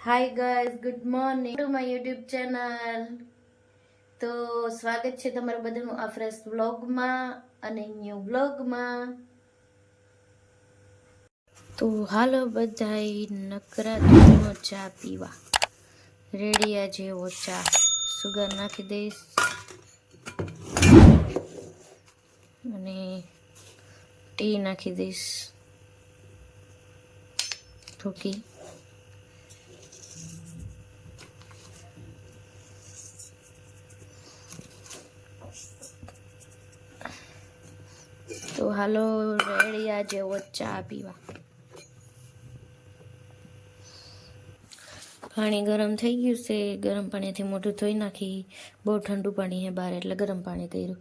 Hi guys good morning to my YouTube channel તો સ્વાગત છે તમારું બધાનું આ ફ્રેશ વ્લોગમાં અને ન્યૂ વ્લોગમાં તો હાલો બધાય નકરા ચા પીવા. રેડિયા જેવો ચા. સુગર નાખી દઈશ. અને ટી નાખી દઈશ. થોકી તો હાલો, રેડિયા જેવો ચા પીવા. પાણી ગરમ થઈ ગયું છે. ગરમ પાણીથી મોઢું ધોઈ નાખી. બહુ ઠંડુ પાણી છે બહાર, એટલે ગરમ પાણી કર્યું.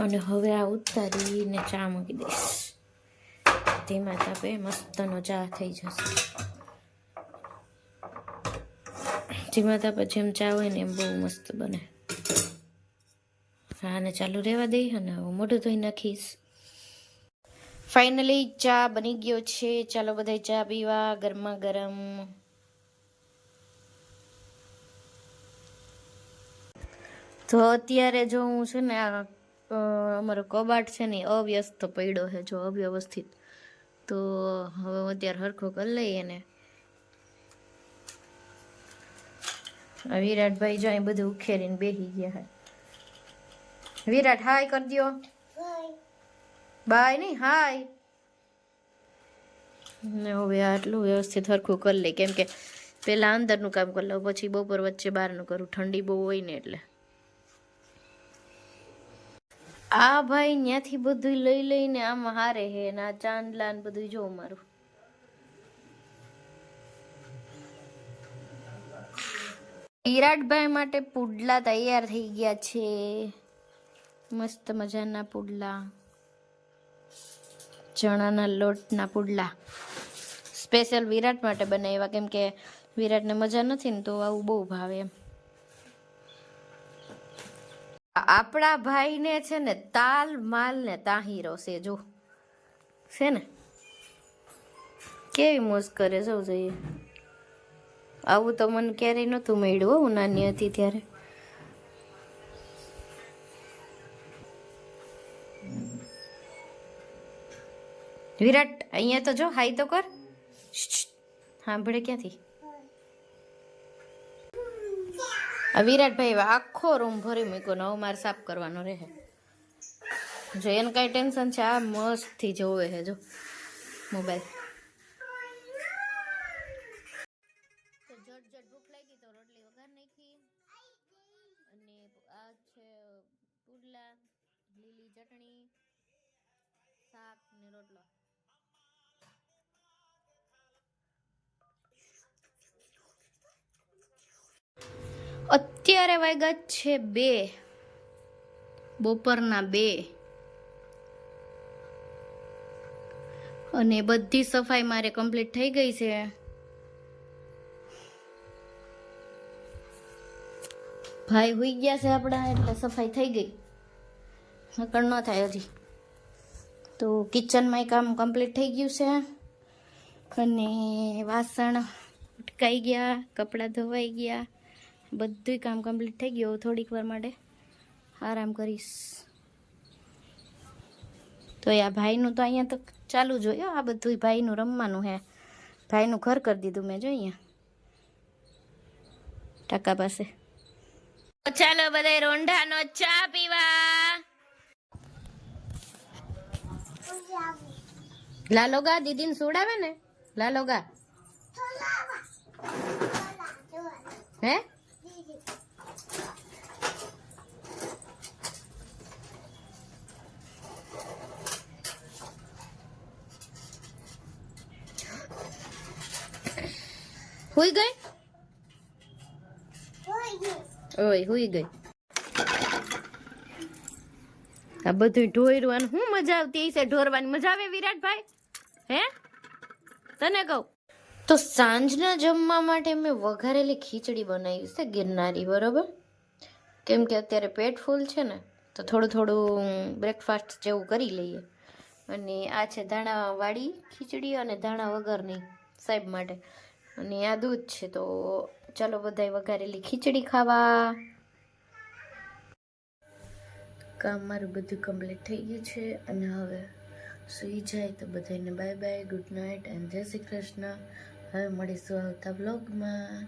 અને હવે આ ઉતારીને ચા મૂકી દઈશ. ધીમા તાપે મસ્તનો ચા થઈ જશે. ધીમા તાપે જેમ ચા હોય ને એમ બહુ મસ્ત બને. આને ચાલુ રહેવા દઈ અને હું મોઢું ધોઈ નાખીશ. ફાઇનલી ચા બની ગયો છે. ચાલો બધા ચા પીવા, ગરમા ગરમ. તો અત્યારે જો હું છે ને આ અમારો કબાટ છે ને અવ્યસ્ત પડ્યો છે, જો અવ્યવસ્થિત. તો હવે અત્યારે હરખો કરી લઈએ ને. વિરાટભાઈ જો અહીં બધું ઉખેરીને બેસી ગયા વિરાટ, હાય કરી દ્યો. બાય નહીં, હાય. હવે આટલું વ્યવસ્થિત હરખું કરી લે, કેમ કે પહેલાં અંદરનું કામ કરી લઉં પછી બપોર વચ્ચે બહારનું કરું, ઠંડી બહુ હોય ને એટલે. આ ભાઈ ત્યાંથી બધું લઈ લઈને આમાં હારે હે ને આ ચાંદલા ને બધું જો મારું વિરાટભાઈ માટે પુડલા તૈયાર થઈ ગયા છે. મસ્ત મજાના પુડલા. ચણાના લોટના પુડલા. સ્પેશિયલ વિરાટ માટે બનાવ્યા, કેમ કે વિરાટને મજા નથી ને તો આવું બહુ ભાવે એમ. આપણા ભાઈને છે ને તાલ માલ ને તાહીરો છે, જો. છે ને? કેવી મોજ કરે જવું જોઈએ. આવું તો મને ક્યારેય નહોતું મળ્યું હું નાની હતી ત્યારે. વિરાટ, અહીંયા તો જો, હાઈ તો કર. સાંભળે ક્યાંથી? આ વિરાટભાઈ હવે આખો રૂમ ભરી મૂક્યો ને હવે મારે સાફ કરવાનો રહે. જો, એને કાંઈ ટેન્શન છે, આ મસ્તથી જોવે છે, જો મોબાઈલ તો જટ જટ, ભૂખ લાગી તો રોટલી વઘાર નાખી. અને આ છે પુડલા, લીલી ચટણી, શાક ને રોટલો. અત્યારે વાગ્યા છે બે. બપોરના બે. અને બધી સફાઈ મારે કમ્પ્લીટ થઈ ગઈ છે. ભાઈ હોઈ ગયા છે આપણા, એટલે સફાઈ થઈ ગઈ. નકળ ન થાય હજી. તો કિચનમાં કામ કમ્પ્લીટ થઈ ગયું છે. અને વાસણ ઉટકાઈ ગયા, કપડાં ધોવાઈ ગયા. બધું કામ કમ્પ્લીટ થઈ ગયું. થોડીક વાર માટે આરામ કરીશ. તો આ ભાઈનું તો અહીંયા તો ચાલુ જોયો આ બધું ભાઈનું રમવાનું હે. ભાઈનું ઘર કરી દીધું મેં જો અહીંયા. ટાકા પાસે. ચાલો બધા રોંઢાનો ચા પીવા. લાલોગા દીદીને સુડાવે ને? લાલોગા હે? હુઈ ગઈ? ઓય, હુઈ ગઈ. આ બધું ઢોરવાનું શું મજા આવતી છે ઢોરવાની મજા આવે વિરાટભાઈ? હે? તને કહું. તો સાંજના જમવા માટે મેં વઘારેલી ખીચડી બનાવી છે ગિરનારી, બરોબર? કેમ કે અત્યારે પેટ ફૂલ છે ને, તો થોડું થોડું બ્રેકફાસ્ટ જેવું કરી લઈએ. અને આ છે ધાણાવાળી ખીચડી અને ધાણા વગરની સાહેબ માટે. અને આ દૂધ છે, તો ચાલો બધાય વઘારેલી ખીચડી ખાવા. કામ મારું બધું કમ્પ્લીટ થઈ ગયું છે, અને હવે સુઈ જાય તો બધાને bye bye good night and જય શ્રી કૃષ્ણ. હવે મળીશું આવતા બ્લોગમાં